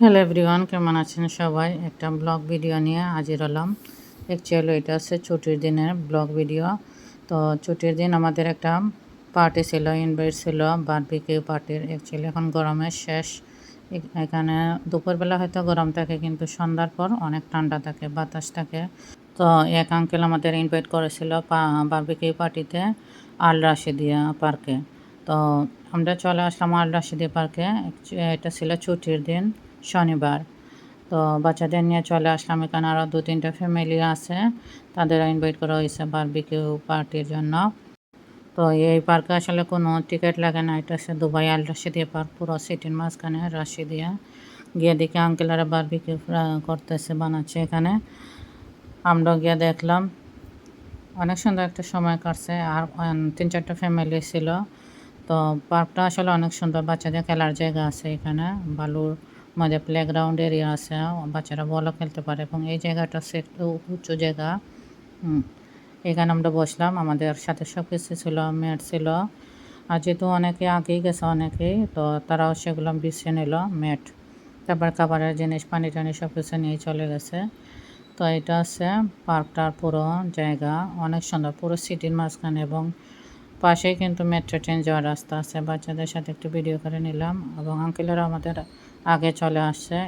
Hello everyone কেমন আছেন সবাই? একটা ব্লগ ভিডিও নিয়ে হাজির হলাম। অ্যাকচুয়ালি এটা হচ্ছে ছুটির দিনের ব্লগ ভিডিও তো ছুটির দিন আমাদের একটা পার্টি ছিল ইনভাইট ছিল বারবিকিউ পার্টির অ্যাকচুয়ালি এখন গরমের শেষ। এখানে দুপুরবেলা হয়তো গরম থাকে, কিন্তু সন্ধ্যার পর অনেক ঠান্ডা থাকে, বাতাস থাকে। তো এক আঙ্কেল আমাদের ইনভাইট করেছিল বারবিকিউ পার্টিতে আল রাশিদিয়া পার্কে তো আমরা চলে আসলাম আল রাশিদি পার্কে এটা ছিল ছুটির দিন। শনিবার। তো বাচ্চাদের নিয়ে চলে আসলাম। এখানে আরও দু তিনটা ফ্যামিলি আছে। তাদের ইনভাইট করা হয়েছে বারবিকিউ পার্টির জন্য। তো এই পার্কে আসলে কোনো টিকিট লাগে না। এটা হচ্ছে দুবাই আল রাশিদিয়া পার্ক পুরো সিটির মাঝখানে রাশি রাশিদিয়া গিয়ে দেখি আঙ্কেলারা বারবিকিউ করতেছে, বানাচ্ছে এখানে। আমরা গিয়ে দেখলাম। অনেক সুন্দর একটা সময় কাটছে। আর তিন চারটা ফ্যামিলি ছিল। তো পার্কটা আসলে অনেক সুন্দর। বাচ্চাদের খেলার জায়গা আছে এখানে। বালুর মধ্যে প্লেগ্রাউন্ড এরিয়া আছে, বাচ্চারা বলও খেলতে পারে এবং এই জায়গাটা হচ্ছে একটু উঁচু জায়গা। এখানে আমরা বসলাম, আমাদের সাথে সব কিছু ছিল ম্যাট ছিল। আর যেহেতু অনেকে আগেই গেছে অনেকেই তো তারাও সেগুলো বিছিয়ে নিল ম্যাট তারপর খাবারের জিনিস, পানি টানি সব কিছু নিয়ে চলে গেছে। তো এটা হচ্ছে পার্কটার পুরো জায়গা, অনেক সুন্দর, পুরো সিটির মাঝখানে এবং পাশেই কিন্তু মেট্রো ট্রেন যাওয়ার রাস্তা আছে। বাচ্চাদের সাথে একটু ভিডিও করে নিলাম এবং আঙ্কেলেরা আমাদের আগে চলে আসছে।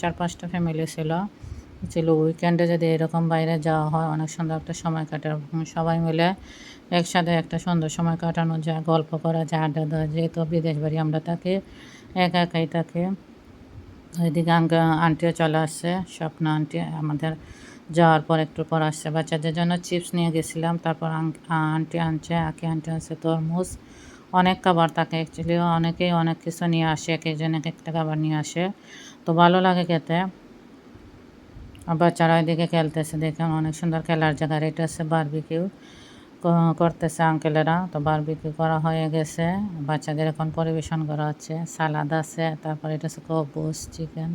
চার, পাঁচটা ফ্যামিলি ছিল। ছিল উইকেন্ডে যদি এরকম বাইরে যাওয়া হয়, অনেক সুন্দর একটা সময় কাটে সবাই মিলে একসাথে একটা সুন্দর সময় কাটানো যায়, গল্প করা যায়, আড্ডা দেওয়া যেহেতু বিদেশ বাড়ি আমরা থাকি, একা একাই থাকি। ওইদিকে আঙ্ক আন্টিও চলে আসছে স্বপ্ন আন্টি আমাদের যাওয়ার পর একটু পর আসছে। বাচ্চাদের জন্য চিপস নিয়ে গেছিলাম। তারপর আন্টি আনছে, আঁকি আন্টি আনছে তরমুজ। অনেক খাবার থাকে অ্যাকচুয়ালি অনেকেই অনেক কিছু নিয়ে আসে, এক একজন এক একটা খাবার নিয়ে আসে। তো ভালো লাগে খেতে। বাচ্চারা ওইদিকে খেলতেছে দেখেন অনেক সুন্দর খেলার জায়গা। এটা হচ্ছে বারবিকিউ করতেছে আঙ্কেলেরা তো বারবিকিউ করা হয়ে গেছে। বাচ্চাদের এখন পরিবেশন করা হচ্ছে। সালাদ আছে, তারপর এটা হচ্ছে কবুস চিকেন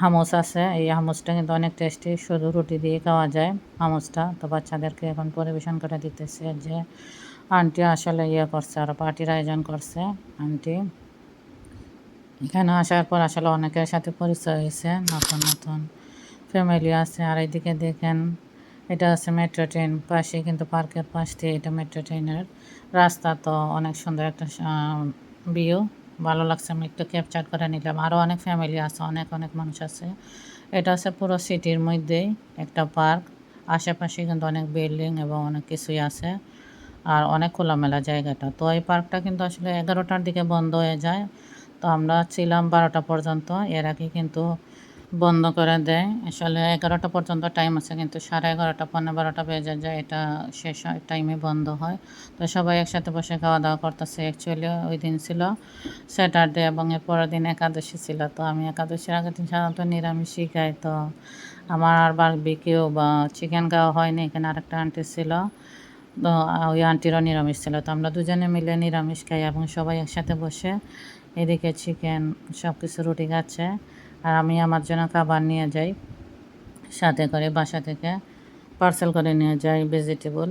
হামস আছে। এই হামসটা কিন্তু অনেক টেস্টি শুধু রুটি দিয়ে খাওয়া যায় হামসটা। তো বাচ্চাদেরকে এখন পরিবেশন করে দিতেছে যে, আন্টি আসলে ইয়ে করছে, আর পার্টির আয়োজন করছে, আন্টি। এখানে আসার পর আসলে অনেকের সাথে পরিচয় হয়েছে, নতুন নতুন ফ্যামিলি আছে। আর এইদিকে দেখেন, এটা আছে মেট্রো ট্রেন পাশে কিন্তু পার্কের পাশ দিয়ে এটা মেট্রো ট্রেনের রাস্তা। তো অনেক সুন্দর একটা ভিউ ভালো লাগছে, আমি একটু ক্যাপচার করে নিলাম। আরও অনেক ফ্যামিলি আছে, অনেক অনেক মানুষ আছে। এটা আছে পুরো সিটির মধ্যেই একটা পার্ক আশেপাশে কিন্তু অনেক বিল্ডিং এবং অনেক কিছুই আছে। আর অনেক খোলামেলা জায়গাটা। তো এই পার্কটা কিন্তু আসলে এগারোটার দিকে বন্ধ হয়ে যায়। তো আমরা ছিলাম বারোটা পর্যন্ত। এর আগে কিন্তু বন্ধ করে দেয়। আসলে এগারোটা পর্যন্ত টাইম আছে, কিন্তু সাড়ে এগারোটা পনেরো বারোটা বেজে যায়, এটা শেষ হয় টাইমে বন্ধ হয়। তো সবাই একসাথে বসে খাওয়া দাওয়া করতেছে। অ্যাকচুয়ালি ওই দিন ছিল স্যাটারডে এবং এর পরের দিন একাদশী ছিল। তো আমি একাদশীর আগের দিন সাধারণত নিরামিষই খাই। তো আমার আর বারবিকিউ বা চিকেন খাওয়া হয়নি, এখানে আরেকটা আন্টি ছিল। তো ওই আন্টিরও নিরামিষ ছিল। তো আমরা দুজনে মিলে নিরামিষ খাই এবং সবাই একসাথে বসে এদিকে চিকেন সব কিছু রুটি খাচ্ছে। আর আমি আমার জন্য খাবার নিয়ে যাই, সাথে করে বাসা থেকে পার্সেল করে নিয়ে যাই ভেজিটেবল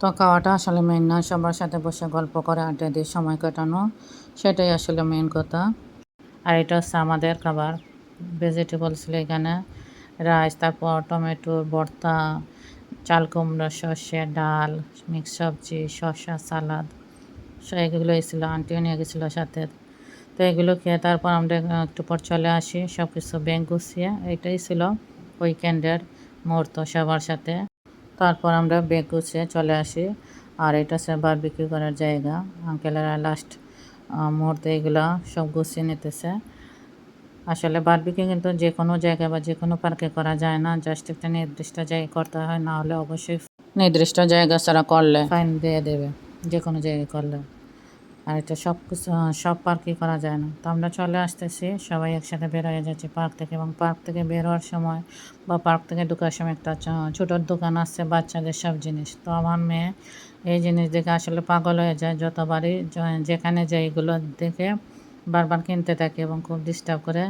তো খাওয়াটা আসলে মেন না, সবার সাথে বসে গল্প করে, আড্ডা দিয়ে সময় কাটানো, সেটাই আসলে মেন কথা। আর এটা হচ্ছে আমাদের খাবার ভেজিটেবল ছিল এখানে রাইস তারপর টমেটোর ভর্তা, চাল কুমড়ো, সর্ষে, ডাল, মিক্স সবজি, শসা, সালাদ এগুলোই ছিল, আন্টিও নিয়ে গেছিল সাথে। তো এগুলো খেয়ে তারপর আমরা একটু পর চলে আসি। সব কিছু ব্যাংক গুছিয়ে, এটাই ছিল উইকেন্ডের মুহূর্ত সবার সাথে। তারপর আমরা ব্যাগ গুছিয়ে চলে আসি। আর এটা হচ্ছে বারবিকিউ করার জায়গা। আঙ্কেলেরা লাস্ট মুহূর্তে এগুলো সব গুছিয়ে নিতেছে। আসলে বারবিকিউ কিন্তু যে কোনো জায়গায় বা যে কোনো পার্কে করা যায় না। জাস্ট একটা নির্দিষ্ট জায়গায় করতে হয়, না হলে অবশ্যই নির্দিষ্ট জায়গা ছাড়া করলে ফাইন দিয়ে দেবে। যে কোনো জায়গায় করলে। আর এটা সব কিছু সব পার্কই করা যায় না। তো আমরা চলে আসতেছি, সবাই একসাথে বের হয়ে যাচ্ছি পার্ক থেকে এবং পার্ক থেকে বের হওয়ার সময় বা পার্ক থেকে ঢোকার সময় একটা ছোটোর দোকান আছে বাচ্চাদের সব জিনিস। তো আমার মেয়ে এই জিনিস দেখে আসলে পাগল হয়ে যায় যতবারই যেখানে যাই এগুলো দেখে বারবার কিনতে থাকে এবং খুব ডিস্টার্ব করে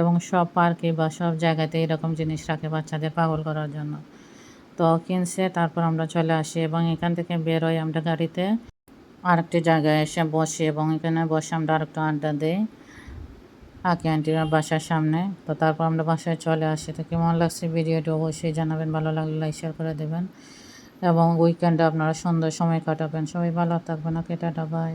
এবং সব পার্কে বা সব জায়গাতে এরকম জিনিস রাখে বাচ্চাদের পাগল করার জন্য। তো কিনছে, তারপর আমরা চলে আসি এবং এখান থেকে বের হই আমরা গাড়িতে। আরেকটি জায়গায় এসে বসি এবং এখানে বসে আমরা আরেকটু আড্ডা দিই। আঁকি আন্টির বাসার সামনে। তো তারপর আমরা বাসায় চলে আসি। তো কেমন লাগছে ভিডিওটি অবশ্যই জানাবেন। ভালো লাগলে লাইক, শেয়ার করে দেবেন। এবং উইকেন্ডে আপনারা সুন্দর সময় কাটাবেন। সবাই ভালো থাকবেন। ওকে, টাটা বাই